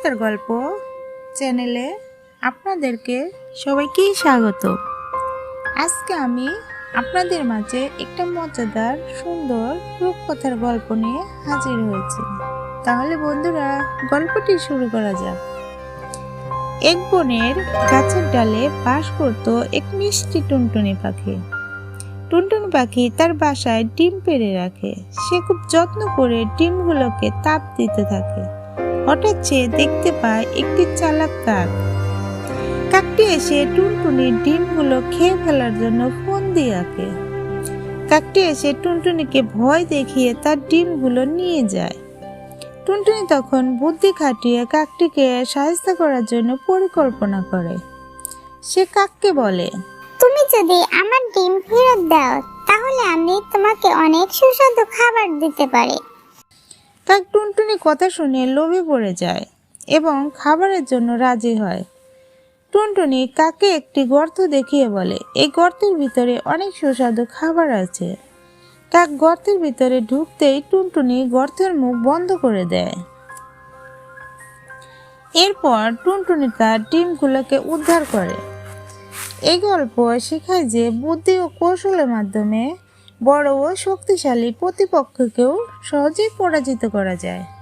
রূপকথার গল্প চ্যানেলে আপনাদেরকে সবাইকেই স্বাগত। আজকে আমি আপনাদের মাঝে একটা মজাদার, সুন্দর রূপকথার গল্প নিয়ে হাজির হয়েছি। তাহলে বন্ধুরা, গল্পটি শুরু করা যাক। এক বনের গাছের ডালে বাস করত এক মিষ্টি টুনটুনি পাখি। টুনটুনি পাখি তার বাসায় ডিম পেড়ে রাখে। সে খুব যত্ন করে ডিমগুলোকে তাপ দিতে থাকে। হঠাৎ সে দেখতে পায় একটি চালাক কাক। কাকটি এসে টুনটুনির ডিমগুলো খেয়ে ফেলার জন্য ফোন দিয়ে রাখে কাকটি এসে টুনটুনিকে ভয় দেখিয়ে তার ডিমগুলো নিয়ে যায়। টুনটুনি তখন বুদ্ধি খাটিয়ে কাকটিকে সাহায্য করার জন্য পরিকল্পনা করে। সে কাককে বলে, তুমি যদি আমার ডিম ফেরত দাও, তাহলে আমি তোমাকে অনেক সুস্বাদু খাবার দিতে পারি। কাক টুনটুনি কথা শুনে লোভে পড়ে যায় এবং খাবারের জন্য রাজি হয়। টুনটুনি কাকে একটি গর্ত দেখিয়ে বলে, এই গর্তের ভিতরে অনেক সুস্বাদু খাবার আছে। কাক গর্তের ভিতরে ঢুকতেই টুনটুনি গর্তের মুখ বন্ধ করে দেয়। এরপর টুনটুনি তার ডিমগুলোকে উদ্ধার করে। এই গল্প শেখায় যে বুদ্ধি ও কৌশলের মাধ্যমে বড় ও শক্তিশালী প্রতিপক্ষকেও সহজেই পরাজিত করা যায়।